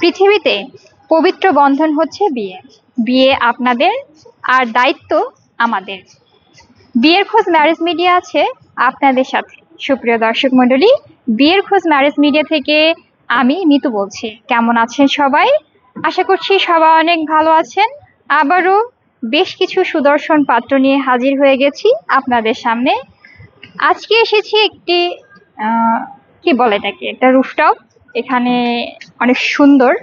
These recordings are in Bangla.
পৃথিবীতে পবিত্র বন্ধন হচ্ছে বিয়ে। বিয়ে আপনাদের, আর দায়িত্ব আমাদের। বিয়ের খোঁজ ম্যারেজ মিডিয়া আছে আপনাদের সাথে। সুপ্রিয় দর্শক মণ্ডলী, বিয়ের খোঁজ ম্যারেজ মিডিয়া থেকে আমি মিতু বলছি। কেমন আছেন সবাই? আশা করছি সবাই অনেক ভালো আছেন। আবারও বেশ কিছু সুদর্শন পাত্র নিয়ে হাজির হয়ে গেছি আপনাদের সামনে। আজকে এসেছি একটি কি বলে এটাকে? একটা রুফটপ এখানে অনেক সুন্দর।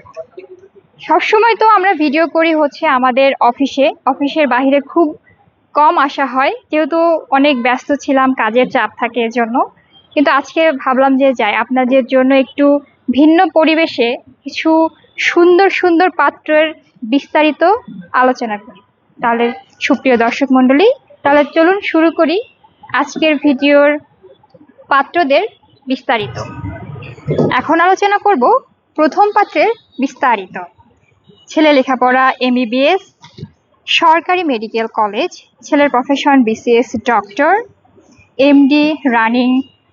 সবসময় তো আমরা ভিডিও করি হচ্ছে আমাদের অফিসে অফিসের বাইরে খুব কম আসা হয়। যেহেতু অনেক ব্যস্ত ছিলাম, কাজের চাপ থাকে এজন্য। কিন্তু আজকে ভাবলাম যে যাই, আপনাদের জন্য একটু ভিন্ন পরিবেশে কিছু সুন্দর সুন্দর পাত্রের বিস্তারিত আলোচনা করি। তাহলে সুপ্রিয় দর্শক মণ্ডলী, তাহলে চলুন শুরু করি আজকের ভিডিওর পাত্রদের বিস্তারিত। এখন আলোচনা করব প্রথম পাত্রের বিস্তারিত। ছেলে লেখাপড়া এমবিবিএস সরকারি মেডিকেল কলেজ ছেলের profession BCS doctor MD running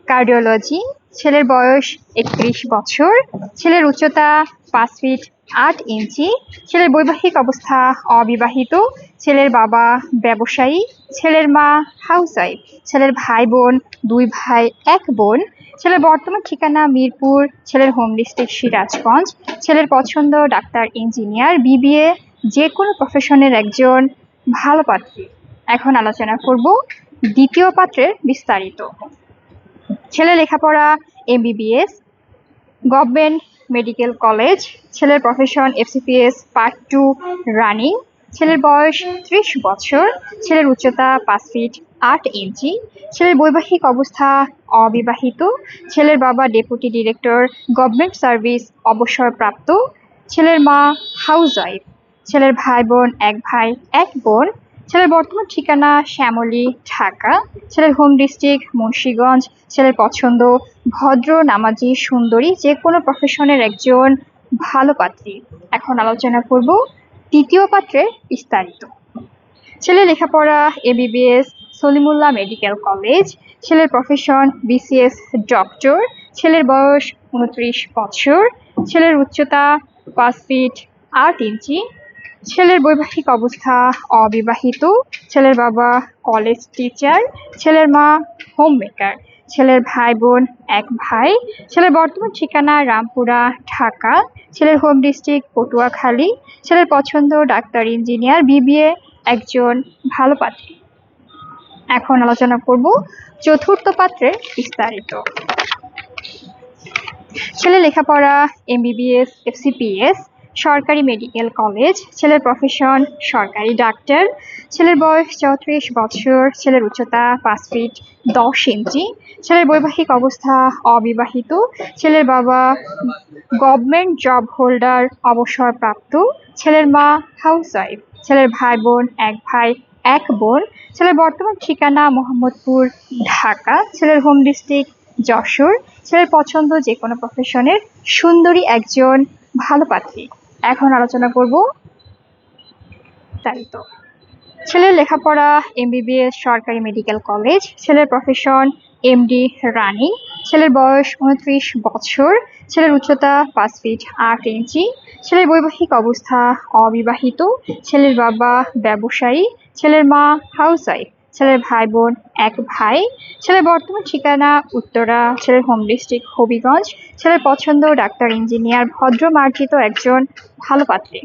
cardiology ছেলের বয়স একত্রিশ বছর, ছেলের উচ্চতা পাঁচ ফিট আট ইঞ্চি ছেলের বৈবাহিক অবস্থা অবিবাহিত, ছেলের বাবা ব্যবসায়ী, ছেলের মা হাউসওয়াইফ ছেলের ভাই বোন, দুই ভাই, এক বোন, ছেলের বর্তমান ঠিকানা মিরপুর, ছেলের হোম ডিস্ট্রিক্ট সিরাজগঞ্জ, ছেলের পছন্দ ডাক্তার ইঞ্জিনিয়ার বিবিএ যে কোনো প্রফেশনের একজন ভালো পাত্রী। এখন আলোচনা করব দ্বিতীয় পাত্রের বিস্তারিত। ছেলে লেখাপড়া এমবিবিএস গভর্নমেন্ট মেডিকেল কলেজ ছেলের profession FCPS part two running ছেলের বয়স ত্রিশ বছর, ছেলের উচ্চতা পাঁচ ফিট আট ইঞ্চি ছেলের বৈবাহিক অবস্থা অবিবাহিত, ছেলের বাবা ডেপুটি ডিরেক্টর গভর্নমেন্ট সার্ভিস অবসরপ্রাপ্ত, ছেলের মা হাউস ওয়াইফ ছেলের ভাই বোন এক ভাই এক বোন ছেলের বর্তমান ঠিকানা শ্যামলী, ঢাকা। ছেলের হোম ডিস্ট্রিক্ট মুন্সীগঞ্জ। ছেলের পছন্দ ভদ্র, নামাজি, সুন্দরী যে কোনো প্রফেশনের একজন ভালো পাত্রী। এখন আলোচনা করব তৃতীয় পাত্রের বিস্তারিত। ছেলে লেখাপড়া এবিবিএস সলিমুল্লাহ মেডিকেল কলেজ। ছেলের প্রফেশন বিসিএস ডক্টর ছেলের বয়স উনত্রিশ বছর। ছেলের উচ্চতা পাঁচ ফিট আট ইঞ্চি ছেলের বৈবাহিক অবস্থা অবিবাহিত। ছেলের বাবা কলেজ টিচার ছেলের মা হোম মেকার ছেলের ভাই বোন এক ভাই। ছেলের বর্তমান ঠিকানা রামপুরা, ঢাকা। ছেলের হোম ডিস্ট্রিক্ট পটুয়াখালী। ছেলের পছন্দ ডাক্তার ইঞ্জিনিয়ার বিবিএ একজন ভালো পাত্রী। এখন আলোচনা করব চতুর্থ পাত্রে বিস্তারিত। ছেলে লেখাপড়া এমবিবিএস এফসিপিএস সরকারি মেডিকেল কলেজ, ছেলের প্রফেশন সরকারি ডাক্তার ছেলের বয়স চৌত্রিশ বছর, ছেলের উচ্চতা পাঁচ ফিট দশ ইঞ্চি ছেলের বৈবাহিক অবস্থা অবিবাহিত, ছেলের বাবা গভর্নমেন্ট জব হোল্ডার অবসরপ্রাপ্ত, ছেলের মা হাউসওয়াইফ ছেলের ভাই বোন এক ভাই, এক বোন, ছেলের বর্তমান ঠিকানা মোহাম্মদপুর, ঢাকা, ছেলের হোম ডিস্ট্রিক্ট যশোর, ছেলের পছন্দ যে কোনো প্রফেশনের সুন্দরী একজন ভালো পাত্রী। এখন আলোচনা করব বিস্তারিত ছেলের লেখাপড়া, এমবিবিএস, সরকারি মেডিকেল কলেজ, ছেলের প্রফেশন এমডি রানিং ছেলের বয়স উনত্রিশ বছর, ছেলের উচ্চতা পাঁচ ফিট আট ইঞ্চি ছেলের বৈবাহিক অবস্থা অবিবাহিত, ছেলের বাবা ব্যবসায়ী, ছেলের মা হাউসওয়াইফ ছেলের ভাই বোন এক ভাই। ছেলের বর্তমান ঠিকানা উত্তরা। ছেলের হোম ডিস্ট্রিক্ট হবিগঞ্জ। ছেলের পছন্দ ডাক্তার ইঞ্জিনিয়ার ভদ্র, মার্জিত একজন ভালো পাত্রী।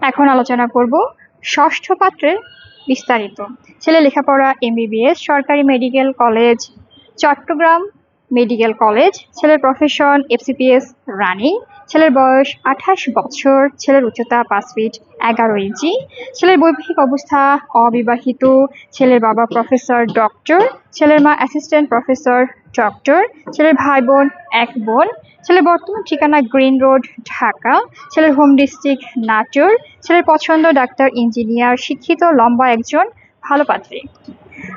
এখন আলোচনা করব ষষ্ঠ পাত্রের বিস্তারিত। ছেলে লেখাপড়া এমবিবিএস সরকারি medical college Chattogram medical college ছেলের প্রফেশন এফসিপিএস রানিং ছেলের বয়স আঠাশ বছর, ছেলের উচ্চতা পাঁচ ফিট এগারো ইঞ্চি, ছেলের বৈবাহিক অবস্থা অবিবাহিত, ছেলের বাবা প্রফেসর ডক্টর ছেলের মা অ্যাসিস্ট্যান্ট প্রফেসর ডক্টর ছেলের ভাই বোন এক বোন, ছেলের বর্তমান ঠিকানা গ্রিন রোড, ঢাকা, ছেলের হোম ডিস্ট্রিক্ট নাটোর, ছেলের পছন্দ ডাক্তার ইঞ্জিনিয়ার শিক্ষিত, লম্বা একজন, ভালো পাত্রী।